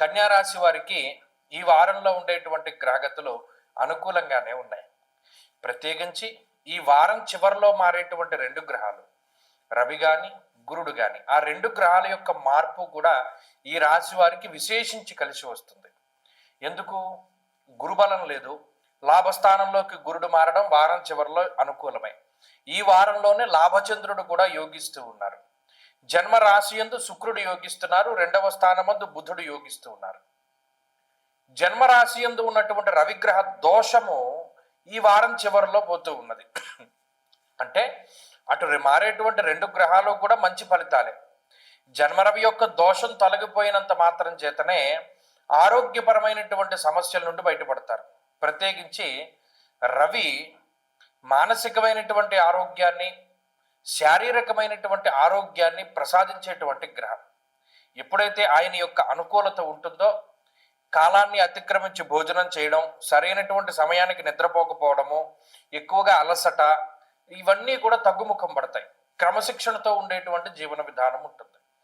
కన్యా రాశి వారికి ఈ వారంలో ఉండేటువంటి గ్రహగతులు అనుకూలంగానే ఉన్నాయి. ప్రత్యేకించి ఈ వారం చివరిలో మారేటువంటి రెండు గ్రహాలు రవి కానీ గురుడు కానీ ఆ రెండు గ్రహాల యొక్క మార్పు కూడా ఈ రాశి వారికి విశేషించి కలిసి వస్తుంది. ఎందుకు? గురుబలం లేదు. లాభస్థానంలోకి గురుడు మారడం వారం చివరిలో అనుకూలమే. ఈ వారంలోనే లాభచంద్రుడు కూడా యోగిస్తూ ఉన్నారు. జన్మ రాశి యందు శుక్రుడు యోగిస్తున్నారు. రెండవ స్థానమందు బుధుడు యోగిస్తూ ఉన్నారు. జన్మరాశి యందు ఉన్నటువంటి రవిగ్రహ దోషము ఈ వారం చివరిలో పోతూ ఉన్నది. అంటే అటు మారేటువంటి రెండు గ్రహాలు కూడా మంచి ఫలితాలే. జన్మరవి యొక్క దోషం తొలగిపోయినంత మాత్రం చేతనే ఆరోగ్యపరమైనటువంటి సమస్యల నుండి బయటపడతారు. ప్రత్యేకించి రవి మానసికమైనటువంటి ఆరోగ్యాన్ని శారీరకమైనటువంటి ఆరోగ్యాన్ని ప్రసాదించేటువంటి గ్రహం. ఎప్పుడైతే ఆయన యొక్క అనుకూలత ఉంటుందో కాలాన్ని అతిక్రమించి భోజనం చేయడం సరైనటువంటి సమయానికి నిద్రపోకపోవడము ఎక్కువగా అలసట ఇవన్నీ కూడా తగ్గుముఖం పడతాయి. క్రమశిక్షణతో ఉండేటువంటి జీవన విధానం ఉంటుంది.